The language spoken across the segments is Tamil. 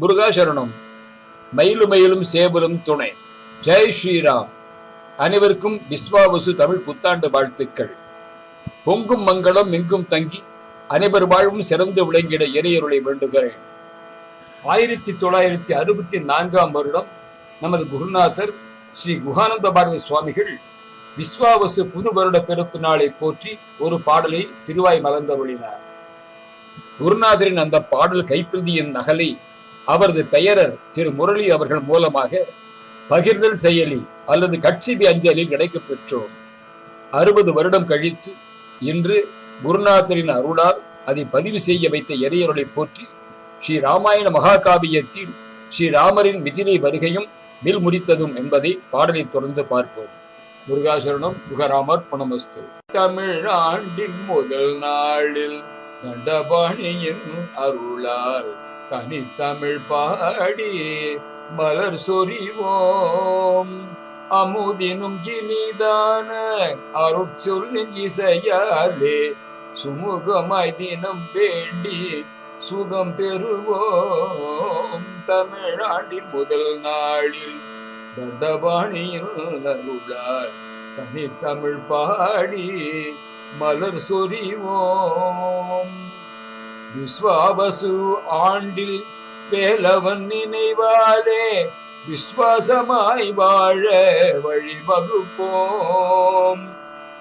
முருகாசரணம். மயிலும் மயிலும் சேவலும் துணை. ஜெய் ஸ்ரீராம். அனைவருக்கும் விஸ்வாவசு தமிழ் புத்தாண்டு வாழ்த்துக்கள். பொங்கும் மங்களம் எங்கும் தங்கி அனைவர் வாழ்வும் சிறந்து விளங்கிட இறையருளை வேண்டுகிறேன். ஆயிரத்தி தொள்ளாயிரத்தி அறுபத்தி நான்காம் வருடம் நமது குருநாதர் ஸ்ரீ குகானந்த பாரதி சுவாமிகள் விஸ்வாவசு புது வருட பிறப்பு நாளை போற்றி ஒரு பாடலை திருவாய் மலர்ந்தருளினார். குருநாதரின் அந்த பாடல் கைப்பிரதியின் நகலை அவரது பெயரர் திரு முரளி அவர்கள் மூலமாக பகிர்தல் செயலி அல்லது கட்சிபி அஞ்சலில் கிடைக்கப் பெற்றோம். அறுபது வருடம் கழித்து இன்று குருநாதரின் அருளால் அதை பதிவு செய்ய வைத்த எரியருளை போற்றி ஸ்ரீ ராமாயண மகாகாவியத்தில் ஸ்ரீ ராமரின் வருகையும் வில் முறித்ததும் என்பதை பாடலை தொடர்ந்து பார்ப்போம். முருகாசரணம் முகராமர் பணமஸ்து தமிழாண்டின் முதல் நாளில் தண்டபாணியின் அருளால் தனித்தமிழ் பாடி மலர் சொறிவோம். அமுதினும் இனிதான அருட்சொல்லின் இசையாலே சுமுகமாய் தினம் வேண்டி சுகம் பெறுவோம். தமிழ்நாட்டின் முதல் நாளில் தண்டபாணியில் அருளால் தனித்தமிழ் பாடி மலர் சொறிவோம். விஸ்வாவசு ஆண்டில் வேலவன் நினைவாலே விஸ்வாசமாய் வாழ வழிவகுப்போம்.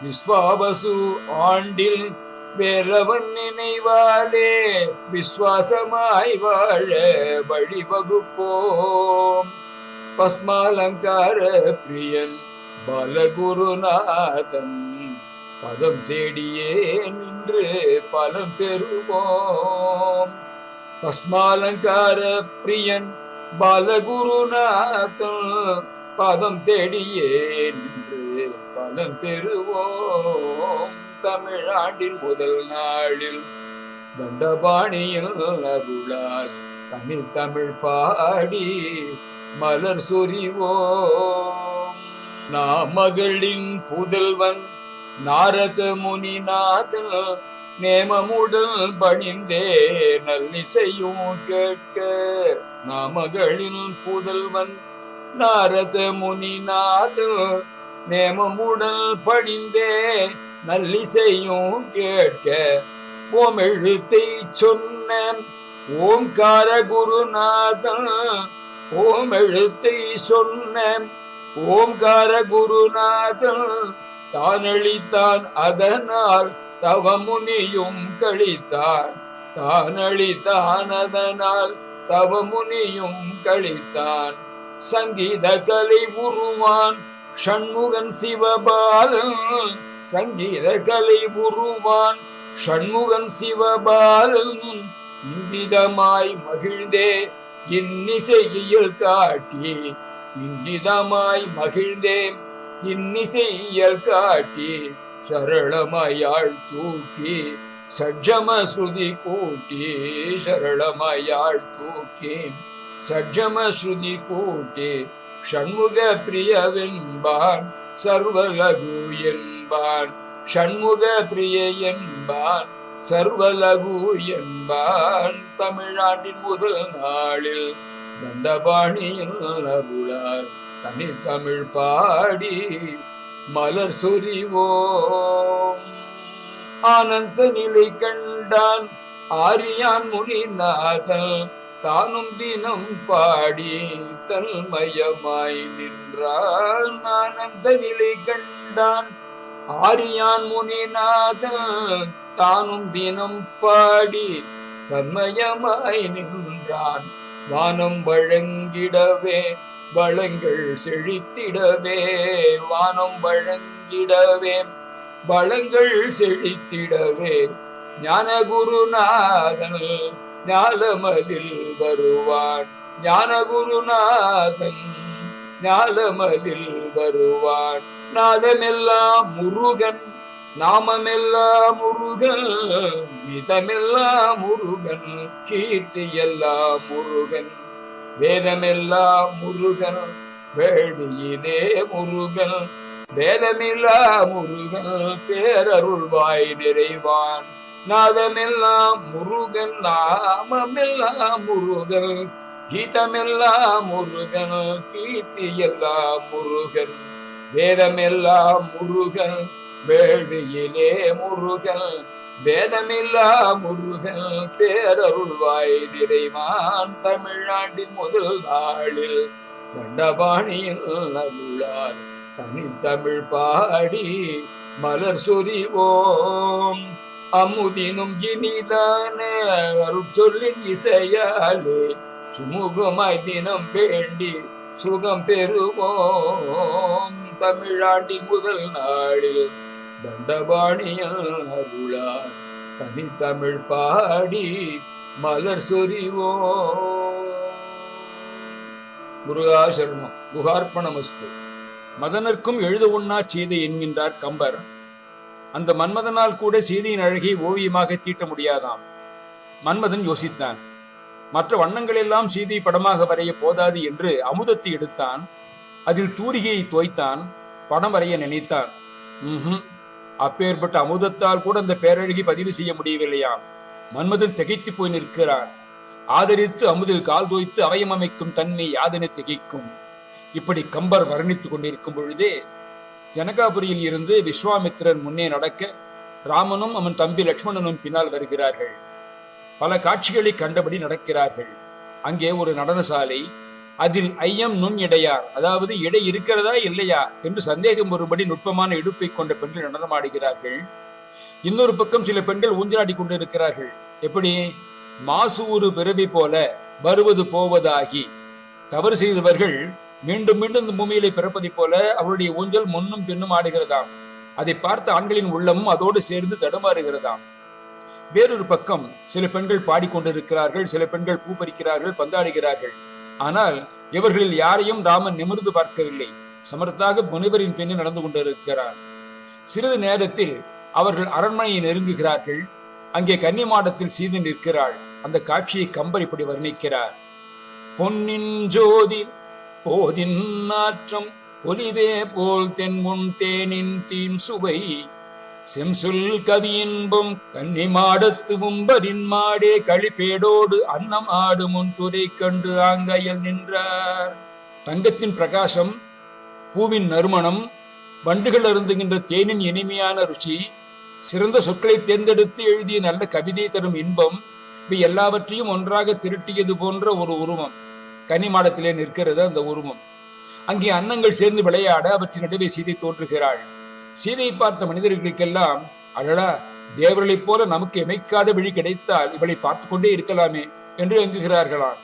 விஸ்வாவசு ஆண்டில் வேலவன் நினைவாலே விஸ்வாசமாய் வாழ வழிவகுப்போம். பஸ்மாலங்கார பிரியன் பலகுருநாதன் பதம் தேடியே நின்று பலம் பெறுவோம். பஸ்மாலங்கார பிரியன் பாலகுருநாதன் பதம் தேடியே நின்று பலம் பெறுவோம். தமிழாண்டின் முதல் நாளில் தண்டபாணியில் அருளால் தனி தமிழ் பாடி மலர் சொறிவோம் நாமகளின் புதல்வன் நாரத முனிநாதன் நேமமுடல் பணிந்தே நல்லிசையும் கேட்க நாமகளில் புதல்வன் நாரத முனிநாதன் நேமமுடல் பணிந்தே நல்லிசையும் கேட்க. ஓம் எழுத்தை சொன்ன ஓம்கார குருநாதன் ஓம் எழுத்தை சொன்ன ஓம்கார குருநாதன் தானளித்தான் அதனால் தவமுனியும் கழித்தான் தானளித்தான் அதனால் தவமுனியும் கழித்தான். சங்கீத கலை உருவான் ஷண்முகன் சிவபாலன். சங்கீத கலை உருவான் ஷண்முகன் சிவபாலன். இங்கிதமாய் மகிழ்ந்தே இன்னிசையில் காட்டி இங்கிதமாய் மகிழ்ந்தேன் இன்னிசையல் காட்டி சரளமையாள் தூக்கி சஜ்ஜம ஸ்ருதி கூட்டி சரளமையாள் தூக்கி சஜ்ஜம ஸ்ருதி கூட்டி ஷண்முக பிரியவென்பான் சர்வலகு என்பான். ஷண்முக பிரிய என்பான் சர்வலகு என்பான். தமிழ்நாட்டின் முதல் நாளில் தண்டபாணியில் அருளார் தனி தமிழ் பாடி மலர் சொறிவோம் ஆனந்த நிலை கண்டான் ஆரியான் முனிநாதல் தானும் தினம் பாடி தன்மயமாய் நின்றான் ஆனந்த நிலை கண்டான் ஆரியான் முனிநாதன் தானும் தினம் பாடி தன்மயமாய் நின்றான். வானம் வழங்கிடவே வளங்கள் செழித்திடவே வானம் வழங்கிடவே வளங்கள் செழித்திடவே ஞான குருநாதன் ஞாலமதில் வருவான். ஞான குருநாதன் ஞாலமதில் வருவான். நாதமெல்லாம் முருகன் நாமமெல்லாம் முருகன் கீதமெல்லாம் முருகன் கீர்த்தி எல்லாம் முருகன். வேதமெல்லாம் முருகன் வேடியிலே முருகன். வேதமில்லா முருகன் பேரருள்வாய் நிறைவான். நாதமெல்லாம் முருகன் நாமமெல்லாம் முருகன். கீதமெல்லாம் முருகன் கீர்த்தி எல்லாம் முருகன். வேதமெல்லாம் முருகன் வேடியிலே முருகன். வேதமில்லா முருகன் பேரருள்வாய் நிறைவான் தமிழ்நாட்டின் முதல் நாளில் தண்டபாணியில் நல்லார் தனித்தமிழ் பாடி மலர் சொறிவோம் அமுதினும் இனிதான அருள் சொல்லின் இசையாலே சுமூகமாய் தினம் வேண்டி சுகம் பெறுவோம். தமிழாண்டின் முதல் நாளில் தண்டபாணியாருளார். தனி தமிழ் பாடி மலர் சொறிவோ முருகாசரணம் குகார்ப்பணமஸ்து மதனர்க்கும் எழுத உண்ணா சீதை என்கின்றார் கம்பர். அந்த மன்மதனால் கூட சீதையின் அழகை ஓவியமாக தீட்ட முடியாதாம். மன்மதன் யோசித்தான். மற்ற வண்ணங்கள் எல்லாம் சீதை படமாக வரைய போதாது என்று அமுதத்தை எடுத்தான். அதில் தூரிகையை தோய்த்தான் படம் வரைய நினைத்தான். ம்ஹும். அப்பேற்பட்ட அமுதத்தால் கூட அந்த பேரழகி பதிவு செய்ய முடியவில்லையாம் மன்மதன் திகைத்து போய் நிற்கிறான் ஆதரித்து அமுதில் கால் தோய்த்து அவயம் அமைக்கும் தன்மை யாதனை திகைக்கும். இப்படி கம்பர் வர்ணித்துக் கொண்டிருக்கும் பொழுதே ஜனகாபுரியில் இருந்து விஸ்வாமித்திரன் முன்னே நடக்க ராமனும் அவன் தம்பி லக்ஷ்மணனும் பின்னால் வருகிறார்கள். பல காட்சிகளை கண்டபடி நடக்கிறார்கள். அங்கே ஒரு நடனசாலை அதில் ஐயம் நுண் இடையார் அதாவது இடை இருக்கிறதா இல்லையா? என்று சந்தேகம் ஒருபடி நுட்பமான இடுப்பை கொண்ட பெண்கள் நடனமாடுகிறார்கள் இன்னொரு பக்கம் சில பெண்கள் ஊஞ்சலாடி கொண்டிருக்கிறார்கள். எப்படி? மாசூறு பிறவி போல வருவது போவதாகி தவறு செய்தவர்கள் மீண்டும் மீண்டும் இந்த பூமியிலே பிறப்பதைப் போல அவருடைய ஊஞ்சல் முன்னும் பின்னும் ஆடுகிறதாம். அதை பார்த்த ஆண்களின் உள்ளமும் அதோடு சேர்ந்து தடுமாறுகிறதாம். வேறொரு பக்கம் சில பெண்கள் பாடிக்கொண்டிருக்கிறார்கள் சில பெண்கள் பூ பறிக்கிறார்கள் பந்தாடுகிறார்கள். ஆனால் இவர்களில் யாரையும் ராமன் நிமிர்ந்து பார்க்கவில்லை. சமர்த்தாக முனிவரின் பின்னே நடந்து கொண்டிருக்கிறார். சிறிது நேரத்தில் அவர்கள் அரண்மனையை நெருங்குகிறார்கள். அங்கே கன்னிமாடத்தில் சீதை நிற்கிறாள். அந்த காட்சியை கம்பர் இப்படி வர்ணிக்கிறார். பொன்னின் ஜோதி போதின் நாற்றம் பொலிவே போல் தென்முன் தேனின் தீம் சுவை செம்சுல் கவியின்பும் கன்னி மாடத்து மும்பரின் மாடே அன்னம் ஆடு முன் துறை கண்டு ஆங்கையில் நின்றார். தங்கத்தின் பிரகாசம் பூவின் நறுமணம் வண்டுகள் அருந்துகின்ற தேனின் இனிமையான ருச்சி சிறந்த சொற்களை தேர்ந்தெடுத்து எழுதிய நல்ல கவிதை தரும் இன்பம் இவை எல்லாவற்றையும் ஒன்றாக திரட்டியது போன்ற ஒரு உருவம். கன்னிமாடத்திலே நிற்கிறது அந்த உருவம். அங்கே அன்னங்கள் சேர்ந்து விளையாட அவற்றின் நடுவே சீதை தோன்றுகிறாள். சீதையை பார்த்த மனிதர்களுக்கெல்லாம் அழடா தேவர்களைப் போல நமக்கு இமைக்காத வழி கிடைத்தால் இவளை பார்த்து கொண்டே இருக்கலாமே என்று எங்குகிறார்களாம்.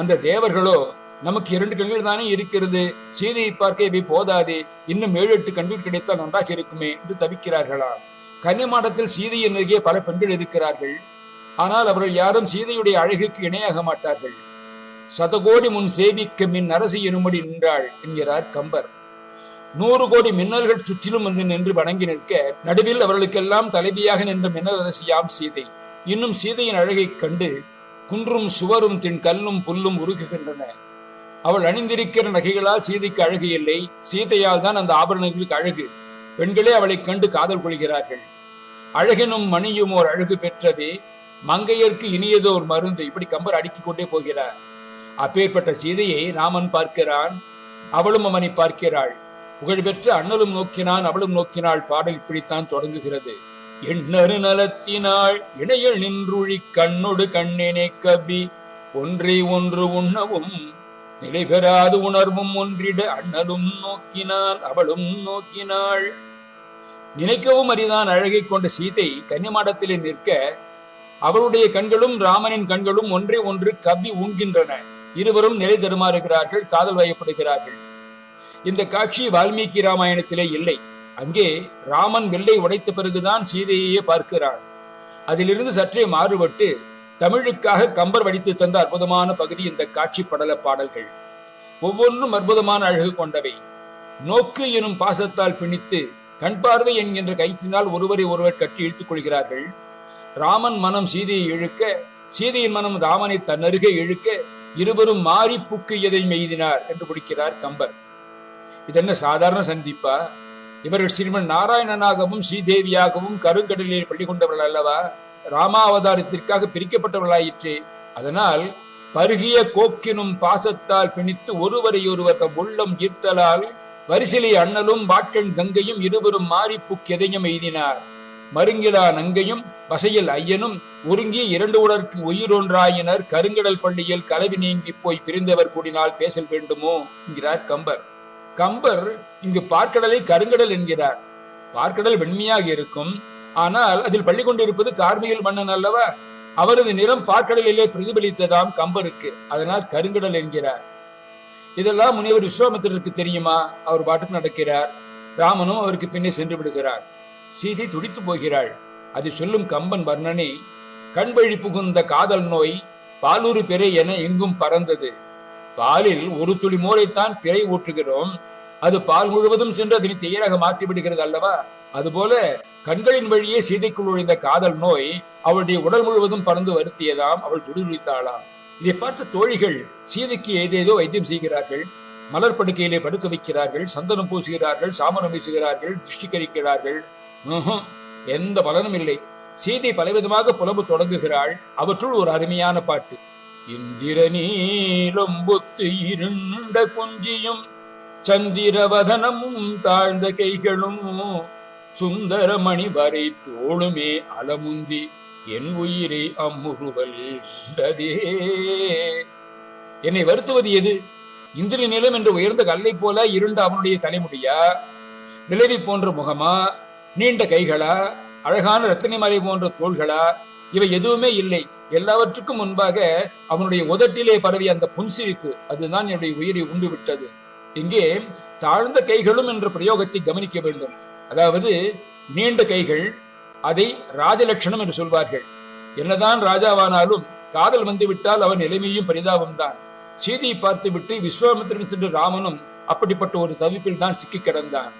அந்த தேவர்களோ நமக்கு இரண்டு கண்கள் தானே இருக்கிறது சீதையை பார்க்க இவை போதாதே இன்னும் ஏழு எட்டு கண்கள் கிடைத்தால் நன்றாக இருக்குமே என்று தவிக்கிறார்களாம். கன்னிமாடத்தில் சீதையின் அருகே பல பெண்கள் இருக்கிறார்கள். ஆனால் அவர்கள் யாரும் சீதையுடைய அழகுக்கு இணையாக மாட்டார்கள். சதகோடி முன் சேவிக்க மின் அரசு எனும்படி நின்றாள் என்கிறார் கம்பர். நூறு கோடி மின்னல்கள் சுற்றிலும் வந்து நின்று வணங்கி நிற்க நடுவில் அவர்களுக்கெல்லாம் தலைவியாக நின்ற மின்னலரசியாம் சீதை. இன்னும் சீதையின் அழகைக் கண்டு குன்றும் சுவரும் தின் கல்லும் புல்லும் உருகுகின்றன. அவள் அணிந்திருக்கிற நகைகளால் சீதைக்கு அழகு இல்லை. சீதையால் தான் அந்த ஆபரணங்களுக்கு அழகு. பெண்களே அவளைக் கண்டு காதல் கொள்கிறார்கள். அழகினும் மணியும் ஓர் அழகு பெற்றதே. மங்கையர்க்கு இனியதோர் மருந்து. இப்படி கம்பர் அடுக்கிக் கொண்டே போகிறார். அப்பேற்பட்ட சீதையை ராமன் பார்க்கிறான். அவளும் அவனை பார்க்கிறாள். புகழ்பெற்ற அண்ணலும் நோக்கினான் அவளும் நோக்கினாள் பாடல் இப்படித்தான் தொடங்குகிறது. எண்ணறு நலத்தினாள் இணையல் நின்றுழி கண்ணொடு கண்ணினை கவி ஒன்றை ஒன்று உண்ணவும் நிலை பெறாது உணர்வும் ஒன்றிட அண்ணலும் நோக்கினான் அவளும் நோக்கினாள். நினைக்கவும் அரிதான் அழகை கொண்ட சீதை கன்னிமாடத்திலே நிற்க அவளுடைய கண்களும் ராமனின் கண்களும் ஒன்றே ஒன்று கவ்வி உண்கின்றன. இருவரும் நிலை தருமாறுகிறார்கள் காதல் வயப்படுகிறார்கள். இந்த காட்சி வால்மீகி ராமாயணத்திலே இல்லை. அங்கே ராமன் வெள்ளை உடைத்த பிறகுதான் சீதையையே பார்க்கிறான். அதிலிருந்து சற்றே மாறுபட்டு தமிழுக்காக கம்பர் வடித்து தந்த அற்புதமான பகுதி இந்த காட்சி படல பாடல்கள். ஒவ்வொன்றும் அற்புதமான அழகு கொண்டவை. நோக்கு எனும் பாசத்தால் பிணித்து கண் பார்வை என்கின்ற கைத்தினால் ஒருவரை ஒருவர் கட்டி இழுத்துக் கொள்கிறார்கள். ராமன் மனம் சீதையை இழுக்க சீதையின் மனம் ராமனை தன்னருகே இழுக்க இருவரும் மாறி புக்கு எதை மெய்தினார் என்று முடிக்கிறார் கம்பர். இதென்ன சாதாரண சந்திப்பா? இவர்கள் ஸ்ரீமன் நாராயணனாகவும் ஸ்ரீதேவியாகவும் கருங்கடலில் பள்ளி கொண்டவர்கள் அல்லவா? ராமாவதாரத்திற்காக பிரிக்கப்பட்டவர்களாயிற்று. அதனால் பருகிய கோக்கினும் பாசத்தால் பிணித்து ஒருவரையொருவர் தம் உள்ளம் ஈர்த்தலால் வரிசிலை அண்ணலும் வாட்கண் கங்கையும் இருவரும் மாறிப்புக் எதையும் எய்தினார். மருங்கிலா நங்கையும் வசையில் ஐயனும் ஒருங்கி இரண்டு உடற்கு உயிரொன்றாயினர் கருங்கடல் பள்ளியில் கலவி நீங்கி போய் பிரிந்தவர் கூடினால் பேசல் வேண்டுமோ? என்கிறார் கம்பர். கம்பர் இங்கு பார்க்கடலை கருங்கடல் என்கிறார். பார்க்கடல் வெண்மையாக இருக்கும். ஆனால் அதில் பள்ளி கொண்டிருப்பது கார்மிகள் மன்னன் அல்லவா? அவரது நிறம் பார்க்கடலிலே பிரதிபலித்ததாம் கம்பருக்கு. அதனால் கருங்கடல் என்கிறார். இதெல்லாம் முனிவர் விஸ்வாமித்திரருக்கு தெரியுமா? அவர் பாட்டுக்கு நடக்கிறார். ராமனும் அவருக்கு பின்னே சென்று விடுகிறார். சீதை துடித்து போகிறாள். அது சொல்லும் கம்பன் வர்ணனை கண் வழி புகுந்த காதல் நோய் பாலூறு பிறை என எங்கும் பறந்தது. பாலில் ஒரு துளி மோரைத்தான் பிறை ஊற்றுகிறோம். அது பால் முழுவதும் சென்று அதனை தேயராக மாற்றி விடுகிறது அல்லவா? அதுபோல கண்களின் வழியே சீதைக்குள் நுழைந்த காதல் நோய் அவளுடைய உடல் முழுவதும் பறந்து வருத்தியதாம் அவள் துடிதுடித்தாளாம் இதை பார்த்த தோழிகள் சீதைக்கு ஏதேதோ வைத்தியம் செய்கிறார்கள். மலர் படுக்கையிலே படுக்க வைக்கிறார்கள். சந்தனம் பூசுகிறார்கள். சாமனம் வீசுகிறார்கள். திருஷ்டி கரிக்கிறார்கள். எந்த பலனும் இல்லை. சீதை பலவிதமாக புலம்பு தொடங்குகிறாள். அவற்றுள் ஒரு அருமையான பாட்டு. இந்திர நீலம்பொத்தி இருண்ட குஞ்சியும் சந்திரவதனமும் தாழ்ந்த கைகளும் சுந்தரமணி வரை தோளுமே அலமுந்தி என் உயிரை அம்முறுவல் என்னை வருத்துவது எது? இந்திர நிலம் என்று உயர்ந்த கல்லை போல இருண்ட அவனுடைய தலைமுடியா? நிலவி போன்ற முகமா? நீண்ட கைகளா? அழகான ரத்தின மலை போன்ற தோள்களா? இவை எதுவுமே இல்லை. எல்லாவற்றுக்கும் முன்பாக அவனுடைய உதட்டிலே பரவிய அந்த புன்சிரிப்பு அதுதான் என்னுடைய உயிரை உண்டு விட்டது இங்கே தாழ்ந்த கைகளும் என்ற பிரயோகத்தை கவனிக்க வேண்டும். அதாவது நீண்ட கைகள் அதை ராஜலட்சணம் என்று சொல்வார்கள். என்னதான் ராஜாவானாலும் காதல் வந்துவிட்டால் அவன் நிலைமையும் பரிதாபம்தான். சீதையை பார்த்துவிட்டு விஸ்வாமித்திரன் சென்று ராமனும் அப்படிப்பட்ட ஒரு தவிப்பில் தான் சிக்கி கிடந்தான்.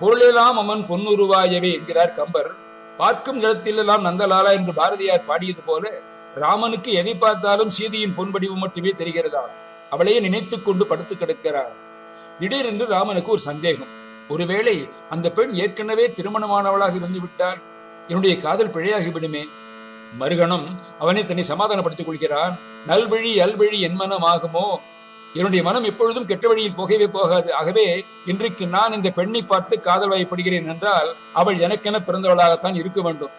பொருளெல்லாம் அவன் பொன்னுருவாயவே என்கிறார் கம்பர். பார்க்கும் இடத்திலெல்லாம் நந்தலாலா என்று பாரதியார் பாடியது போல ராமனுக்கு எதை பார்த்தாலும் சீதையின் பொன்படிவு மட்டுமே தெரிகிறதாம் அவளையே நினைத்து கொண்டு படுத்து கிடக்கிறார். திடீரென்று ராமனுக்கு ஒரு சந்தேகம். ஒருவேளை அந்த பெண் ஏற்கனவே திருமணமானவளாக இருந்து விட்டால் என்னுடைய காதல் பிழையாகிவிடுமே. மறுகணம் அவனை தன்னை சமாதானப்படுத்திக் கொள்கிறான். நல்வழி அல்வழி என் மனம் ஆகுமோ? என்னுடைய மனம் எப்பொழுதும் கெட்ட வழியில் போகவே போகாது. ஆகவே இன்றைக்கு நான் இந்த பெண்ணை பார்த்து காதல் வாய்ப்படுகிறேன் என்றால் அவள் எனக்கென பிறந்தவளாகத்தான் இருக்க வேண்டும்.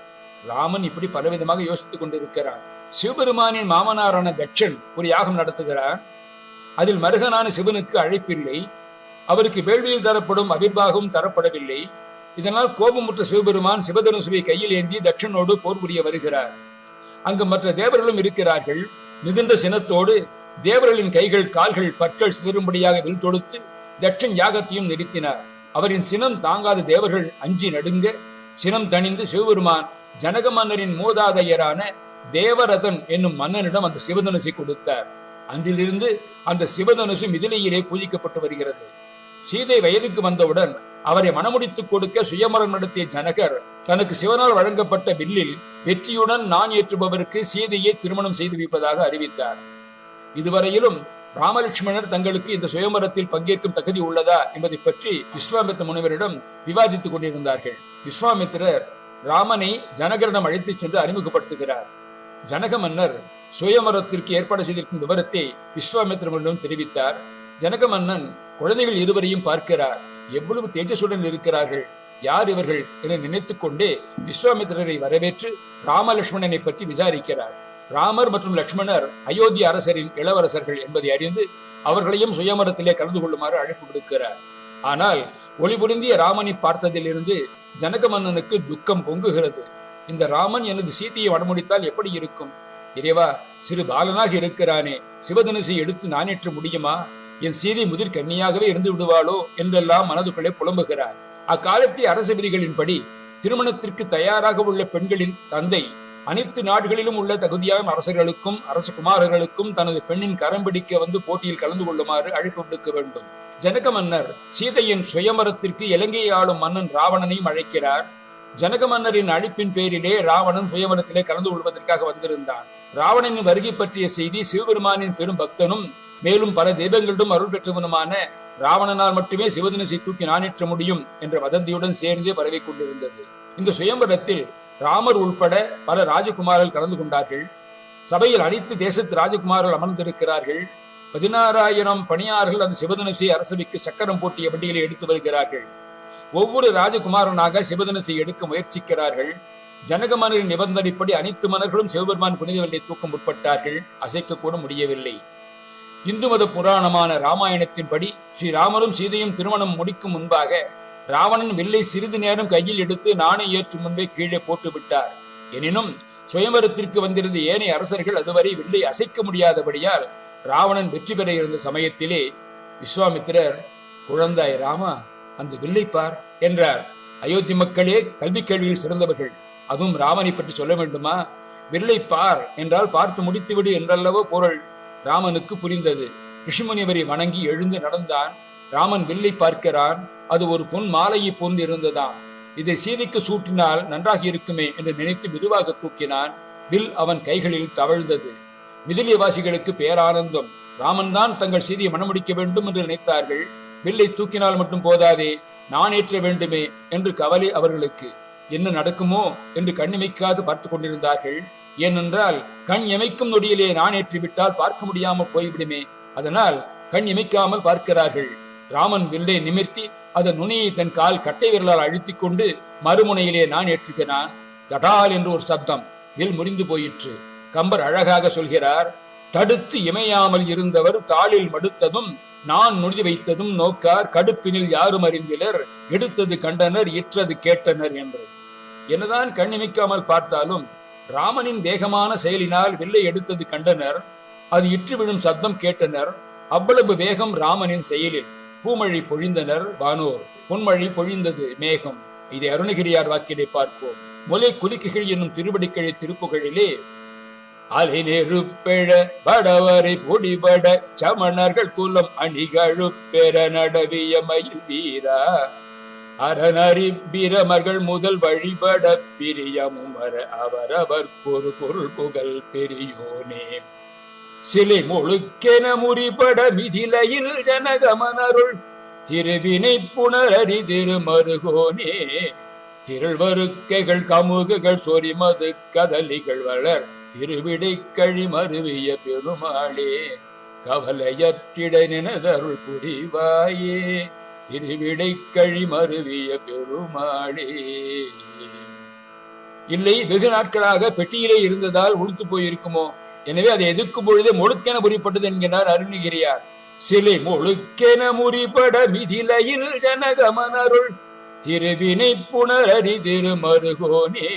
ராமன் இப்படி பலவிதமாக யோசித்துக் கொண்டிருக்கிறார் சிவபெருமானின் மாமனாரான தட்சன் ஒரு யாகம் நடத்துகிறார். அதில் மருகனான சிவனுக்கு அழைப்பில்லை. அவருக்கு வேள்வியில் தரப்படும் அபிர்வாகவும் தரப்படவில்லை. இதனால் கோபமுற்ற சிவபெருமான் சிவதனுசுவை கையில் ஏந்தி தட்சனோடு போர் புரிய வருகிறார். அங்கு மற்ற தேவர்களும் இருக்கிறார்கள். மிகுந்த சினத்தோடு தேவர்களின் கைகள் கால்கள் பற்கள் சிதறும்படியாக வில் தொடுத்து தட்சன் யாகத்தையும் நிறுத்தினார். அவரின் சினம் தாங்காத தேவர்கள் அஞ்சி நடுங்க சினம் தணிந்து சிவபெருமான் ஜனக மன்னரின் மூதாதையரான தேவரதன் என்னும் மன்னனிடம் அந்த சிவதனுசை கொடுத்தார். அன்றிலிருந்து அந்த சிவதனுசு மிதிலையிலே பூஜிக்கப்பட்டு வருகிறது. சீதை வயதுக்கு வந்தவுடன் அவரை மணமுடித்துக் கொடுக்க சுயமரம் நடத்திய ஜனகர் தனக்கு சிவனால் வழங்கப்பட்ட வில்லில் வெற்றியுடன் நான் ஏற்றுபவருக்கு சீதையை திருமணம் செய்து வைப்பதாக அறிவித்தார். இதுவரையிலும் ராமலட்சுமணர் தங்களுக்கு இந்த சுயமரத்தில் பங்கேற்கும் தகுதி உள்ளதா என்பதை பற்றி விஸ்வாமித்திர முனிவரிடம் விவாதித்துக் கொண்டிருந்தார்கள். விஸ்வாமித்திரர் ராமனை ஜனகரிடம் அழைத்துச் சென்று அறிமுகப்படுத்துகிறார். ஜனக மன்னர் சுயமரத்திற்கு ஏற்பாடு செய்திருக்கும் விவரத்தை விஸ்வாமித்திரனிடம் தெரிவித்தார். ஜனக மன்னன் குழந்தைகள் இருவரையும் பார்க்கிறார். எவ்வளவு தேஜசுடன் இருக்கிறார்கள்? யார் இவர்கள் என நினைத்துக் கொண்டே விஸ்வாமித்திரரை வரவேற்று ராமலட்சுமணனை பற்றி விசாரிக்கிறார். ராமர் மற்றும் லட்சுமணர் அயோத்தி அரசரின் இளவரசர்கள் என்பதை அறிந்து அவர்களையும் சுயமரத்திலே கலந்து கொள்ளுமாறு அழைப்பு விடுக்கிறார். ஆனால் ஒளிபுரிந்திய ராமனை பார்த்ததிலிருந்து ஜனக மன்னனுக்கு துக்கம் பொங்குகிறது. இந்த ராமன் எனது சீதையை வடமுடித்தால் எப்படி இருக்கும்? இறைவா சிறு பாலனாக இருக்கிறானே சிவதனுசை எடுத்து நானேற்ற முடியுமா? என் சீதை முதிர் கன்னியாகவே இருந்து விடுவாளோ? என்றெல்லாம் மனதுக்குள்ளே புலம்புகிறார். அக்காலத்திய அரச விதிகளின்படி திருமணத்திற்கு தயாராக உள்ள பெண்களின் தந்தை அனைத்து நாடுகளிலும் உள்ள தகுதியான அரசர்களுக்கும் அரச குமாரர்களுக்கும் தனது பெண்ணின் கரம் பிடிக்க வந்து போட்டியில் கலந்து கொள்ளுமாறு அழைப்பு விடுக்க வேண்டும். ஜனக மன்னர் சீதையின் சுயமரத்திற்கு இலங்கையை ஆளும் மன்னன் ராவணனையும் அழைக்கிறார். ஜனக மன்னரின் அழைப்பின் பேரிலே ராவணன் சுயமரத்திலே கலந்து கொள்வதற்காக வந்திருந்தான். ராவணனின் வருகை பற்றிய செய்தி சிவபெருமானின் பெரும் பக்தனும் மேலும் பல தெய்வங்களிடம் அருள் பெற்றவனுமான ராவணனால் மட்டுமே சிவதினசை தூக்கி நாணேற்ற முடியும் என்ற வதந்தியுடன் சேர்ந்தே பரவிக் கொண்டிருந்தது. இந்த சுயம்பரத்தில் ராமர் உள்பட பல ராஜகுமாரர்கள் கலந்து கொண்டார்கள். சபையில் அனைத்து தேசத்து ராஜகுமாரர்கள் அமர்ந்திருக்கிறார்கள். பதினாறாயிரம் பணியாளர்கள் அந்த சிவதனுசை அரசவைக்கு சக்கரம் போட்டிய வண்டிகளை எடுத்து வருகிறார்கள். ஒவ்வொரு ராஜகுமாரனாக சிவதனுசை எடுக்க முயற்சிக்கிறார்கள். ஜனகமனரின் நிபந்தனைப்படி அனைத்து மன்னர்களும் சிவபெருமான் புனித வெள்ளை தூக்க முற்பட்டார்கள். அசைக்க கூட முடியவில்லை. இந்து மத புராணமான ராமாயணத்தின்படி ஸ்ரீராமரும் சீதையும் திருமணம் முடிக்கும் முன்பாக ராவணன் வில்லை சிறிது நேரம் கையில் எடுத்து நாணை ஏற்றும் முன்பே கீழே போட்டு விட்டார். எனினும் சுயம்பரத்திற்கு வந்திருந்த ஏனைய அரசர்கள் அதுவரை வில்லை அசைக்க முடியாதபடியால் ராவணன் வெற்றி பெற இருந்த சமயத்திலே விஸ்வாமித்திரர் குழந்தாய் ராமா அந்த வில்லை பார் என்றார். அயோத்தி மக்களே கல்வி கேள்வியில் சிறந்தவர்கள். அதுவும் ராமனை பற்றி சொல்ல வேண்டுமா? வில்லை பார் என்றால் பார்த்து முடித்துவிடு என்றல்லவோ பொருள் ராமனுக்கு புரிந்தது. ரிஷிமுனிவரை வணங்கி எழுந்து நடந்தான். ராமன் வில்லை பார்க்கிறான். அது ஒரு பொன் மாலையை போன்று இருந்ததாம் இதை சீதைக்கு சூட்டினால் நன்றாக இருக்குமே என்று நினைத்து மெதுவாக தூக்கினான். வில் அவன் கைகளில் தவழ்ந்தது. மிதிலியவாசிகளுக்கு பேரானந்தம். ராமன் தான் தங்கள் சீதையை மணமுடிக்க வேண்டும் என்று நினைத்தார்கள். வில்லை தூக்கினால் மட்டும் போதாதே நான் ஏற்ற வேண்டுமே என்று கவலை அவர்களுக்கு. என்ன நடக்குமோ என்று கண்ணிமைக்காது பார்த்து கொண்டிருந்தார்கள். ஏனென்றால் கண் இமைக்கும் நொடியிலே நான் ஏற்றிவிட்டால் பார்க்க முடியாமல் போய்விடுமே. அதனால் கண் இமைக்காமல் பார்க்கிறார்கள். ராமன் வில்லை நிமிர்த்தி அதன் நுனியை தன் கால் கட்டை விரலால் அழுத்திக் கொண்டு மறுமுனையிலே நான் ஏற்றுகிறான் தடால் என்று ஒரு சப்தம். வில் முறிந்து போயிற்று. கம்பர் அழகாக சொல்கிறார் தடுத்து இமையாமல் இருந்தவர் தாளில் மடுத்ததும் நான் நுழுதி வைத்ததும் நோக்கார் கடுப்பினில் யாரும் அறிந்திலர் எடுத்தது கண்டனர் இற்றது கேட்டனர் என்று. என்னதான் கண்ணிமிக்காமல் பார்த்தாலும் ராமனின் வேகமான செயலினால் வில்லை எடுத்தது கண்டனர் அது இற்று விழும் சப்தம் கேட்டனர் அவ்வளவு வேகம் ராமனின் செயலில். பூமழி பொழிந்தனர் வானோர் பொன்மழி பொழிந்தது மேகம். இதை அருணகிரியார் வாக்கிலே பார்ப்போம். மொழி குலுக்குகள் என்னும் திருவடிக்கழி திருப்புகளிலே அலை நெருப்பெழ வடவரை பொடிபட சமணர்கள் குலம் அணிகழு பெற நடவிய மயில் வீரா. அரணறி பிரமர்கள் முதல் வழிபட பிரியமும் வர அவரவர் பொறு பொருள் புகழ் பெரியோனே. சிலை முழுக்கென முறிபட மிதிலையில் ஜனகமனருள் திருவினை புனரடி திருமருகோனே. திருள்வருக்கைகள் கமுகுகள் சொரிமது கதலிகள் வளர் திருவிடை கழி மருவிய பெருமாளே. கவலையற்றிட நினதருள் புரிவாயே. திருவிடை கழி மருவிய பெருமாளே. இல்லை வெகு நாட்களாக பெட்டியிலே இருந்ததால் உளுத்து போயிருக்குமோ? எனவே அதை எதிர்க்கும் பொழுதே முழுக்கென முறிப்பட்டது என்கிறார் அருணகிரியார் சிலை முழுக்கென முறிபட மிதிலையில் ஜனகமனருள் திருவினை புனரடி திருமருகோனே.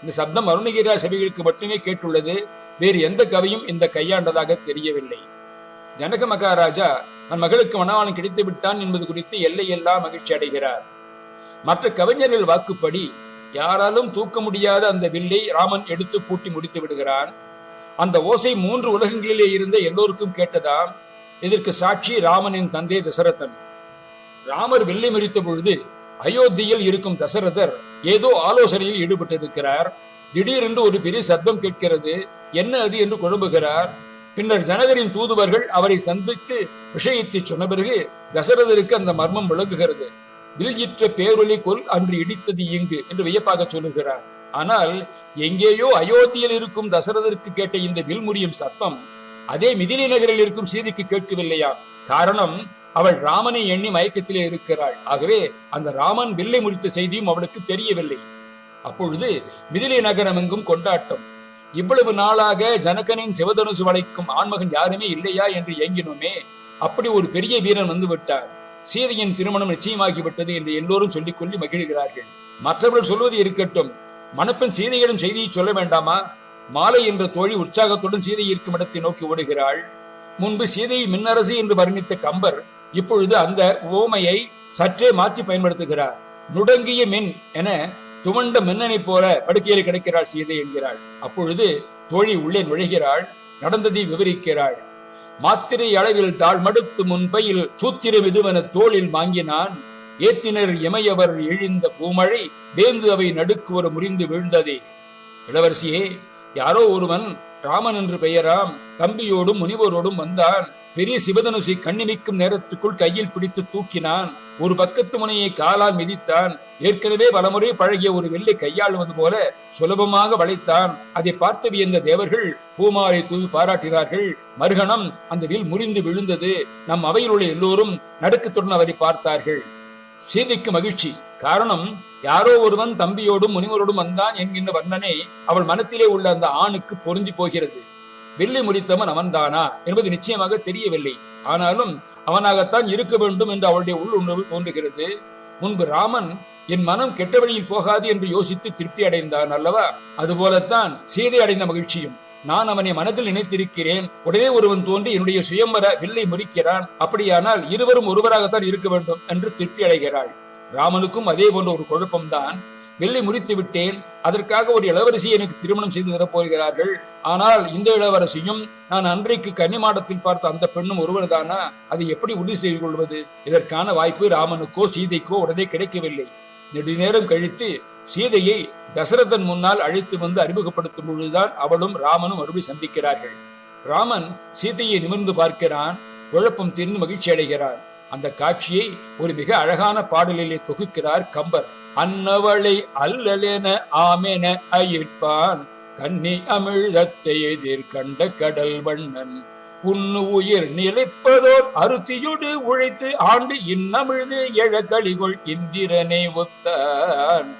இந்த சப்தம் அருணகிரியார் செவிகளுக்கு மட்டுமே கேட்டுள்ளது. வேறு எந்த கவியும் இந்த கையாண்டதாக தெரியவில்லை. ஜனக மகாராஜா தன் மகளுக்கு மணவாளன் கிடைத்து விட்டான் என்பது குறித்து எல்லையெல்லாம் மகிழ்ச்சி அடைகிறார். மற்ற கவிஞர்கள் வாக்குப்படி யாராலும் தூக்க முடியாத அந்த வில்லை ராமன் எடுத்து பூட்டி முடித்து விடுகிறான். அந்த ஓசை மூன்று உலகங்களிலே இருந்த எல்லோருக்கும் கேட்டதா? இதற்கு சாட்சி ராமனின் தந்தை தசரதன். ராமர் வெள்ளை மறித்த பொழுது அயோத்தியில் இருக்கும் தசரதர் ஏதோ ஆலோசனையில் ஈடுபட்டிருக்கிறார். திடீரென்று ஒரு பெரிய சத்தம் கேட்கிறது. என்ன அது என்று குழம்புகிறார். பின்னர் ஜனகரின் தூதுவர்கள் அவரை சந்தித்து விஷயத்தை சொன்ன பிறகு தசரதருக்கு அந்த மர்மம் விளங்குகிறது. வில் இற்ற பேரொலி கொல் அன்று இடித்தது இங்கு என்று வியப்பாக சொல்லுகிறார். ஆனால் எங்கேயோ அயோத்தியில் இருக்கும் தசரதற்கு கேட்ட இந்த வில்முறியும் சத்தம் அதே மிதிலை நகரில் இருக்கும் சீதைக்கு கேட்கவில்லையா? காரணம் அவள் ராமனை எண்ணி மயக்கத்திலே இருக்கிறாள். ஆகவே அந்த ராமன் வில்லை முடித்த செய்தியும் அவளுக்கு தெரியவில்லை. அப்பொழுது மிதிலை நகரம் எங்கும் கொண்டாட்டம். இவ்வளவு நாளாக ஜனகனின் சிவதனுசு வளைக்கும் ஆண்மகன் யாருமே இல்லையா என்று ஏங்கினோமே அப்படி ஒரு பெரிய வீரன் வந்து விட்டார். சீதையின் திருமணம் நிச்சயமாகிவிட்டது என்று எல்லோரும் சொல்லிக்கொள்ளி மகிழ்கிறார்கள். மற்றவர்கள் சொல்வது இருக்கட்டும். மணப்பெண் சீதையிடம் செய்தியை சொல்ல வேண்டாமா? மாலை என்ற தோழி உற்சாகத்துடன் சீதை இருக்கும் இடத்தை நோக்கி ஓடுகிறாள். முன்பு சீதையை மின்னரசு என்று வர்ணித்த கம்பர் இப்பொழுது அந்த ஓமையை சற்றே மாற்றி பயன்படுத்துகிறார். நுடங்கிய மின் என துவண்ட மின்னனை போல படுக்கையில் கிடைக்கிறாள் சீதை என்கிறாள். அப்பொழுது தோழி உள்ளே நுழைகிறாள் நடந்ததை விவரிக்கிறாள். மாத்திரை அளவில் தாழ் மடுத்து முன்பையில் சூத்திரம் இதுவென தோளில் வாங்கினான். ஏத்தினர் இமையவர் எழுந்த பூமழை வேந்து அவை நடுக்குவர் முறிந்து வீழ்ந்ததே. இளவரசியே யாரோ ஒருவன் ராமன் என்று பெயராம் தம்பியோடும் முனிவரோடும் வந்தான். பெரிய சிவதனுசை கண்ணிமிக்கும் நேரத்துக்குள் கையில் பிடித்து தூக்கினான். ஒரு பக்கத்து முனையை காலால் மிதித்தான். ஏற்கனவே பலமுறை பழகிய ஒரு வெள்ளை கையாளுவது போல சுலபமாக வளைத்தான். அதை பார்த்து வியந்த தேவர்கள் பூமாலை தூவி பாராட்டினார்கள். மறுகணம் அந்த வில் முறிந்து விழுந்தது. நம் அவையில் உள்ள எல்லோரும் நடுக்கத்துடன் அவரை பார்த்தார்கள். சீதைக்கு மகிழ்ச்சி. காரணம் யாரோ ஒருவன் தம்பியோடும் முனிவரோடும் வந்தான் என்கின்ற வர்ணனை அவள் மனத்திலே உள்ள அந்த ஆணுக்கு பொருந்தி போகிறது. வெள்ளி முறித்தவன் அவன்தானா என்பது நிச்சயமாக தெரியவில்லை. ஆனாலும் அவனாகத்தான் இருக்க வேண்டும் என்று அவளுடைய உள்ளுணர்வு தோன்றுகிறது. முன்பு ராமன் என் மனம் கெட்ட வழியில் போகாது என்று யோசித்து திருப்தி அடைந்தான் அல்லவா? அதுபோலத்தான் சீதை அடைந்த மகிழ்ச்சியும். நான் அவனை மனதில் நினைத்திருக்கிறேன். உடனே ஒருவன் தோன்றி என்னுடைய சுயம்பர வில்லை முறிக்கிறான். அப்படியானால் இருவரும் ஒருவராகத்தான் இருக்க வேண்டும் என்று திருப்தி அடைகிறாள் ராமனுக்கும் அதே போன்ற ஒரு குழப்பம்தான். வெள்ளை முறித்து விட்டேன். அதற்காக ஒரு இளவரசி எனக்கு திருமணம் செய்து தரப்போகிறார்கள் ஆனால் இந்த இளவரசியும் நான் அன்றைக்கு கன்னிமாடத்தில் பார்த்த அந்த பெண்ணும் ஒருவர்தானா அதை எப்படி உறுதி செய்து கொள்வது? இதற்கான வாய்ப்பு ராமனுக்கோ சீதைக்கோ உடனே கிடைக்கவில்லை. நெடுநேரம் கழித்து சீதையை தசரதன் முன்னால் அழைத்து வந்து அறிமுகப்படுத்தும் பொழுதுதான் அவளும் ராமனும் மறுபடி சந்திக்கிறார்கள். ராமன் சீதையை நிமிர்ந்து பார்க்கிறான் குழப்பம் தீர்ந்து மகிழ்ச்சி அடைகிறான். அந்த காட்சியை ஒரு மிக அழகான பாடலிலே தொகுக்கிறார் கம்பர். அன்னவளை அல்லலென ஆமென அயிர்ப்பான் கன்னி அமிழ்தத்தை எதிர் கண்ட கடல் வண்ணன். உன்னு உயிர் நிலைப்பதோர் அறுத்தியுடு உழைத்து ஆண்டு இன்னமிழ்து எழ கழிகொள் இந்திரனை ஒத்தான்.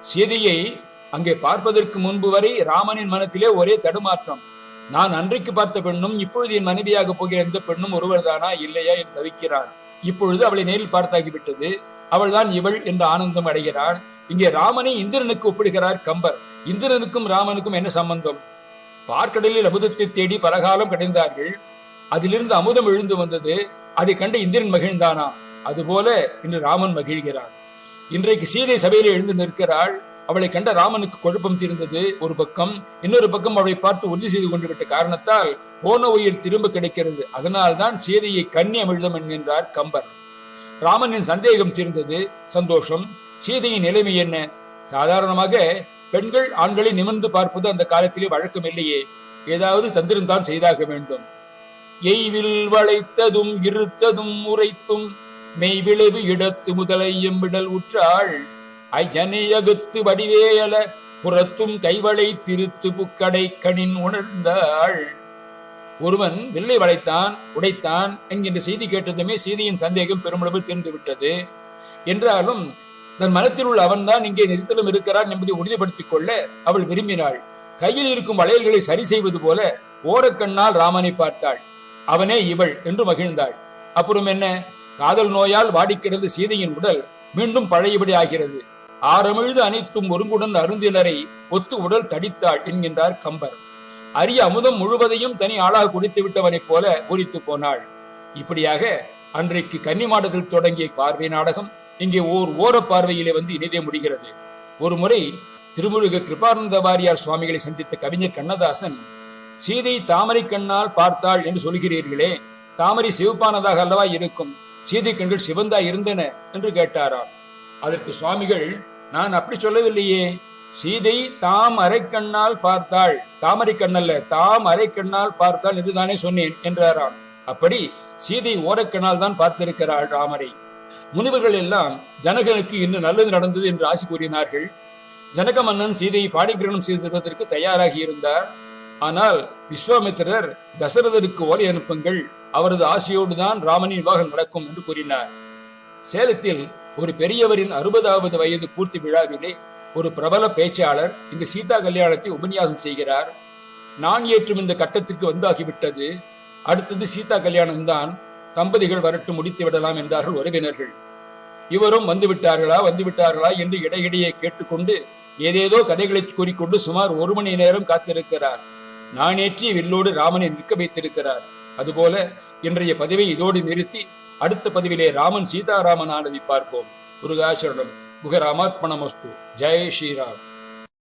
சீதையை அங்கே பார்ப்பதற்கு முன்பு வரை ராமனின் மனத்திலே ஒரே தடுமாற்றம். நான் அன்றைக்கு பார்த்த பெண்ணும் இப்பொழுது என் மனைவியாக போகிற எந்த பெண்ணும் ஒருவர்தானா இல்லையா என்று தவிக்கிறான் இப்பொழுது அவளை நேரில் பார்த்தாகிவிட்டது. அவள்தான் இவள் என்று ஆனந்தம் அடைகிறான் இங்கே ராமனை இந்திரனுக்கு ஒப்பிடுகிறார் கம்பர். இந்திரனுக்கும் ராமனுக்கும் என்ன சம்பந்தம்? பார்க்கடலில் அமுதத்தை தேடி பலகாலம் கடைந்தார்கள். அதிலிருந்து அமுதம் எழுந்து வந்தது. அதை கண்டு இந்திரன் மகிழ்ந்தானா? அதுபோல இன்று ராமன் மகிழ்கிறான். இன்றைக்கு சீதை சபையில எழுந்து நிற்கிறாள். அவளை கண்ட ராமனுக்கு குழப்பம் தீர்ந்தது. ஒரு பக்கம் இன்னொரு பக்கம் அவளை பார்த்து உறுதி செய்து கொண்டு விட்ட காரணத்தால் போன உயிர் திரும்ப கிடைக்கிறது. அதனால்தான் சீதையை கன்னி அமிழ்தம் என்கின்றார் கம்பர். ராமனின் சந்தேகம் தீர்ந்தது. சந்தோஷம். சீதையின் நிலைமை என்ன? சாதாரணமாக பெண்கள் ஆண்களை நிமிர்ந்து பார்ப்பது அந்த காலத்திலே வழக்கம் இல்லையே. ஏதாவது தந்திரம்தான் செய்தாக வேண்டும். எய்வில் வளைத்ததும் இருத்ததும் உரைத்தும் மெய் விளைவு இடத்து முதலையும் விடல் உற்றாள். ஐயனை அகுத்து வடிவேயல புறத்தும் கைவளை திருத்து புக்கடை கணின் உணர்ந்தாள். ஒருவன் வில்லை வளைத்தான் உடைத்தான் என்கின்ற செய்தி கேட்டதுமே சீதையின் சந்தேகம் பெருமளவு தீர்ந்து விட்டது என்றாலும் தன் மனத்தில் உள்ள அவன்தான் இங்கே நிறுத்தலும் இருக்கிறான் என்பதை உறுதிப்படுத்திக் கொள்ள அவள் விரும்பினாள். கையில் இருக்கும் வளையல்களை சரி செய்வது போல ஓரக்கண்ணால் ராமனை பார்த்தாள். அவனே இவள் என்று மகிழ்ந்தாள். அப்புறம் என்ன? காதல் நோயால் வாடிக்கிடந்து சீதையின் உடல் மீண்டும் பழையபடி ஆகிறது. ஆரமிழ்து அனைத்தும் ஒருங்குடன் அருந்தினரை ஒத்து உடல் தடித்தாள் என்கின்றார் கம்பர். அரிய அமுதம் முழுவதையும் தனி ஆளாக குடித்து விட்டவனைப் போல பூரித்து போனாள். இப்படியாக அன்றைக்கு கன்னிமாடத்தில் தொடங்கிய பார்வை நாடகம் இங்கே ஓர் ஓர பார்வையிலே வந்து இனிதே முடிகிறது. ஒரு முறை திருமுருக கிருபானந்த வாரியார் சுவாமிகளை சந்தித்த கவிஞர் கண்ணதாசன் சீதை தாமரை கண்ணால் பார்த்தாள் என்று சொல்கிறீர்களே தாமரை சிவப்பானதாக அல்லவா இருக்கும்? சீதை கண்கள் சிவந்தா இருந்தன என்று கேட்டாராம் அதற்கு சுவாமிகள் நான் அப்படி சொல்லவில்லையே. சீதை தாம் அரைக்கண்ணால் பார்த்தாள். தாமரை கண்ணல்ல தாம் அரைக்கண்ணால் பார்த்தாள் என்று தானே சொன்னேன் என்றாராம் அப்படி சீதை ஓரக்கண்ணால் தான் பார்த்திருக்கிறாள் ராமரை. முனிவர்கள் எல்லாம் ஜனகனுக்கு இன்னும் நல்லது நடந்தது என்று ஆசி கூறினார்கள். ஜனக மன்னன் சீதையை பாடிகிரகணம் செய்து தருவதற்கு தயாராகி இருந்தார். ஆனால் விஸ்வாமித்திரர் தசரதருக்கு ஓலை அனுப்புங்கள். அவரது ஆசையோடு தான் ராமனின் விவாகம் நடக்கும் என்று கூறினார். சேலத்தில் ஒரு பெரியவரின் அறுபதாவது வயது பூர்த்தி விழாவிலே ஒரு பிரபல பேச்சாளர் இந்த சீதா கல்யாணத்தை உபன்யாசம் செய்கிறார். நான் ஏற்றும் இந்த கட்டத்திற்கு வந்தாகிவிட்டது. அடுத்தது சீதா கல்யாணம் தான் தம்பதிகள் வரட்டு முடித்து விடலாம் என்றார்கள் உறவினர்கள். இவரும் வந்து விட்டார்களா வந்து விட்டார்களா என்று இடையிடையே கேட்டுக்கொண்டு ஏதேதோ கதைகளை கூறிக்கொண்டு சுமார் ஒரு மணி நேரம் காத்திருக்கிறார். நான் வில்லோடு ராமனை நிற்க வைத்திருக்கிறார். அதுபோல இன்றைய பதிவை இதோடு நிறுத்தி அடுத்த பதிவிலே ராமன் சீதாராமன் ஆனதை பார்ப்போம். முருகாசரணம். முகராமார்ப்பணமஸ்து ஜெய் ஸ்ரீராம்.